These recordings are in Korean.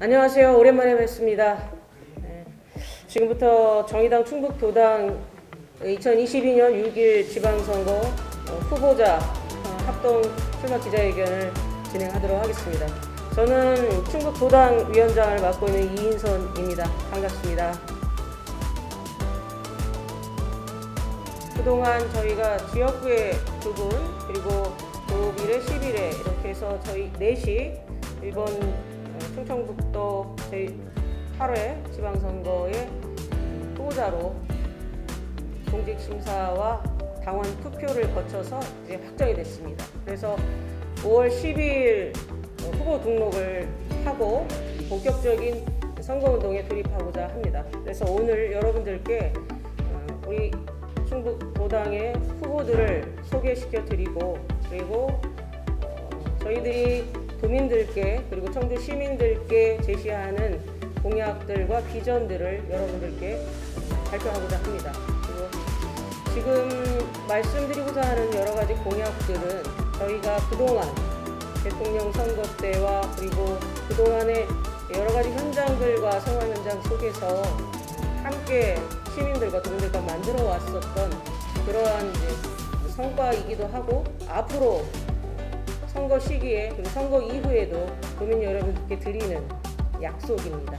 안녕하세요. 오랜만에 뵙습니다. 네, 지금부터 정의당 충북도당 2022년 6일 지방선거 어, 후보자 어, 합동 출마 기자회견을 진행하도록 하겠습니다. 저는 충북도당 위원장을 맡고 있는 이인선입니다. 반갑습니다. 그동안 저희가 지역구의 두 분, 그리고 도비례 11회 이렇게 해서 저희 넷이 이번 어, 충청북도 제8회 지방선거의 후보자로 공직심사와 당원 투표를 거쳐서 이제 확정이 됐습니다. 그래서 5월 10일 후보 등록을 하고 본격적인 선거운동에 돌입하고자 합니다. 그래서 오늘 여러분들께 어, 우리 충북 도당의 후보들을 소개시켜 드리고 그리고 어, 저희들이 도민들께 그리고 청주 시민들께 제시하는 공약들과 비전들을 여러분들께 발표하고자 합니다. 그리고 지금 말씀드리고자 하는 여러 가지 공약들은 저희가 그동안 대통령 선거 때와 그리고 그동안의 여러 가지 현장들과 생활 현장 속에서 함께 시민들과 도민들과 만들어 왔었던 그러한 성과이기도 하고 앞으로 선거 시기에 그리고 선거 이후에도 도민 여러분께 드리는 약속입니다.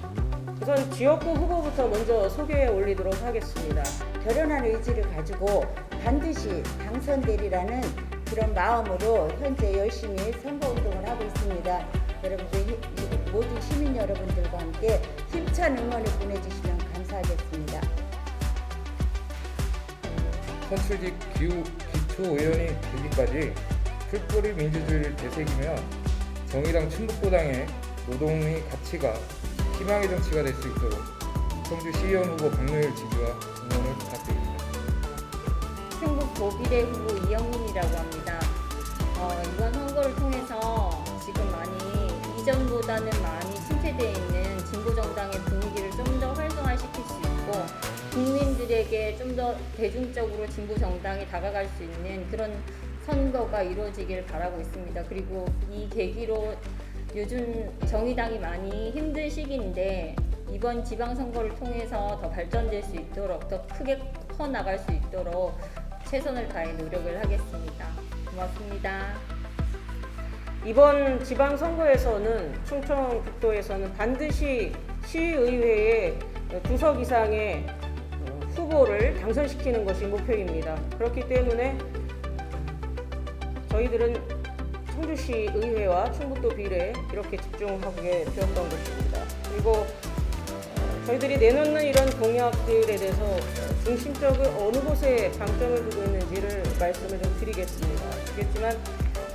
우선 지역구 후보부터 먼저 소개해 올리도록 하겠습니다. 결연한 의지를 가지고 반드시 당선되리라는 그런 마음으로 현재 열심히 선거운동을 하고 있습니다. 여러분들 모든 시민 여러분들과 함께 힘찬 응원을 보내주시면 감사하겠습니다. 선출직 기후 기초의원이 되기까지 풀뿌리 민주주의를 되새기며 정의당 충북도당의 노동의 가치가 희망의 정치가 될 수 있도록 청주시의원 후보 박노일 지지와 응원을 부탁드립니다. 충북 도비대 후보 이영민이라고 합니다. 어, 이번 선거를 통해서 지금 많이 이전보다는 많이 침체되어 있는 진보 정당의 분위기를 좀 더 활성화시킬 수 있고 국민들에게 좀 더 대중적으로 진보 정당이 다가갈 수 있는 그런 선거가 이루어지길 바라고 있습니다. 그리고 이 계기로 요즘 정의당이 많이 힘든 시기인데 이번 지방선거를 통해서 더 발전될 수 있도록 더 크게 커 나갈 수 있도록 최선을 다해 노력을 하겠습니다. 고맙습니다. 이번 지방선거에서는 충청북도에서는 반드시 시의회에 두석 이상의 어, 후보를 당선시키는 것이 목표입니다. 그렇기 때문에 저희들은 청주시 의회와 충북도 비례 이렇게 집중하게 되었던 것입니다. 그리고 어, 저희들이 내놓는 이런 공약들에 대해서 어, 중심적으로 어느 곳에 방점을 두고 있는지를 말씀을 좀 드리겠습니다. 아시겠지만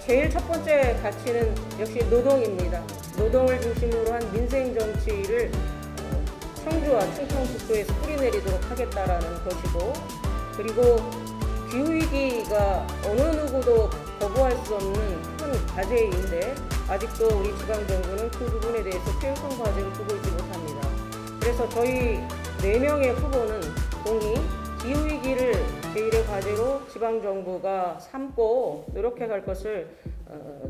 제일 첫 번째 가치는 역시 노동입니다. 노동을 중심으로 한 민생 정치를 어, 청주와 충청북도에서 뿌리내리도록 하겠다라는 것이고 그리고 기후위기가 어느 누구도 거부할 수 없는 큰 과제인데 아직도 우리 지방정부는 그 부분에 대해서 쾌유한 과제를 두고 있지 못합니다. 그래서 저희 네명의 후보는 공히 기후위기를 제1의 과제로 지방정부가 삼고 노력해 갈 것을 어,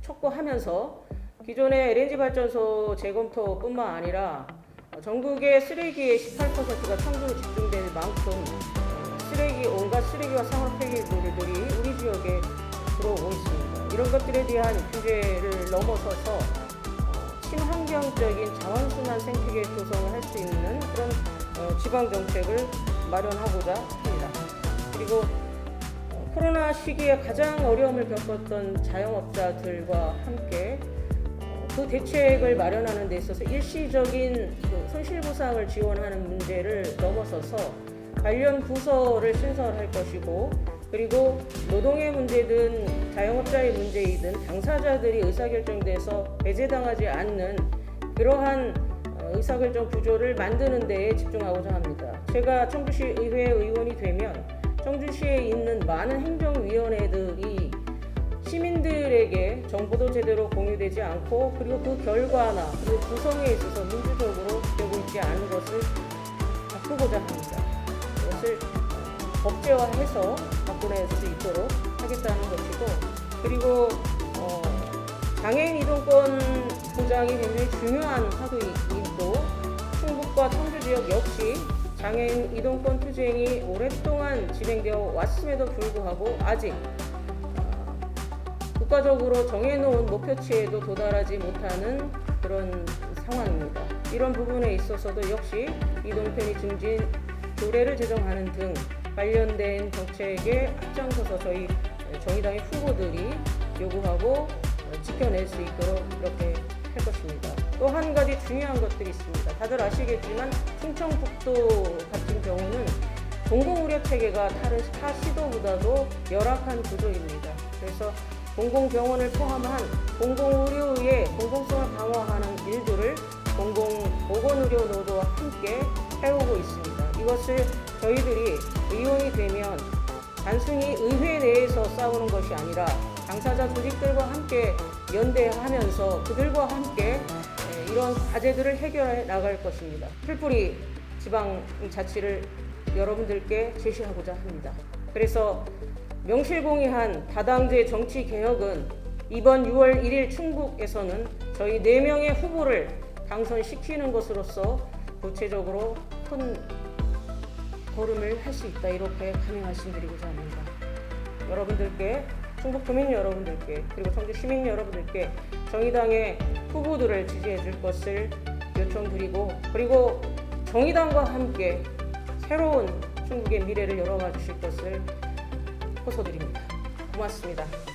촉구하면서 기존의 LNG 발전소 재검토뿐만 아니라 어, 전국의 쓰레기의 18%가 청주로 집중될 만큼 어, 쓰레기 온갖 쓰레기와 상업 폐기물들이 우리 지역에 들어오고 있습니다. 이런 것들에 대한 규제를 넘어서서 어, 친환경적인 자원순환 생태계 조성을 할 수 있는 그런 어, 지방 정책을 마련하고자 합니다. 그리고 어, 코로나 시기에 가장 어려움을 겪었던 자영업자들과 함께 어, 그 대책을 마련하는 데 있어서 일시적인 그 손실보상을 지원하는 문제를 넘어서서 관련 부서를 신설할 것이고 그리고 노동의 문제든 자영업자의 문제이든 당사자들이 의사결정돼서 배제당하지 않는 그러한 어, 의사결정 구조를 만드는 데에 집중하고자 합니다. 제가 청주시 의회 의원이 되면 청주시에 있는 많은 행정위원회들이 시민들 에게 정보도 제대로 공유되지 않고 그리고 그 결과나 그 구성에 있어서 민주적으로 되고 있지 않은 것을 바꾸고자 합니다. 그것을 법제화해서 바꿔낼 수 있도록 하겠다는 것이고 그리고 어, 장애인 이동권 보장 정의당이 굉장히 중요한 화두이고 충북과 청주 지역 역시 장애인 이동권 투쟁이 오랫동안 진행되어 왔음에도 불구하고 아직 어, 국가적으로 정해놓은 목표치에도 도달하지 못하는 그런 상황입니다. 이런 부분에 있어서도 역시 이동편의 증진 조례를 제정하는 등 관련된 정책에 앞장서서 저희 정의당의 후보들이 요구하고 어, 지켜낼 수 있도록 이렇게 할 것입니다. 또 한 가지 중요한 것들이 있습니다. 다들 아시겠지만 충청북도 같은 경우는 공공의료 체계가 다른 타 시도보다도 열악한 구조입니다. 그래서 공공병원을 포함한 공공의료의 공공성을 강화하는 일들을 공공보건의료노조와 함께 해오고 있습니다. 이것을 저희들이 의원이 되면 단순히 의회 내에서 싸우는 것이 아니라 당사자 조직들과 함께 연대하면서 그들과 함께 예, 이런 과제들을 해결해 나갈 것입니다. 풀뿌리 지방 자치를 여러분들께 제시하고자 합니다. 그래서 명실공히한 다당제 정치 개혁은 이번 6월 1일 충북에서는 저희 4명의 후보를 당선시키는 것으로서 구체적으로 큰 걸음을 할 수 있다 이렇게 감히 말씀드리고자 합니다. 여러분들께 충북 도민 여러분들께 그리고 청주 시민 여러분들께 정의당의 후보들을 지지해 줄 것을 요청드리고 그리고 정의당과 함께 새로운 충북의 미래를 열어가 주실 것을 호소드립니다. 고맙습니다.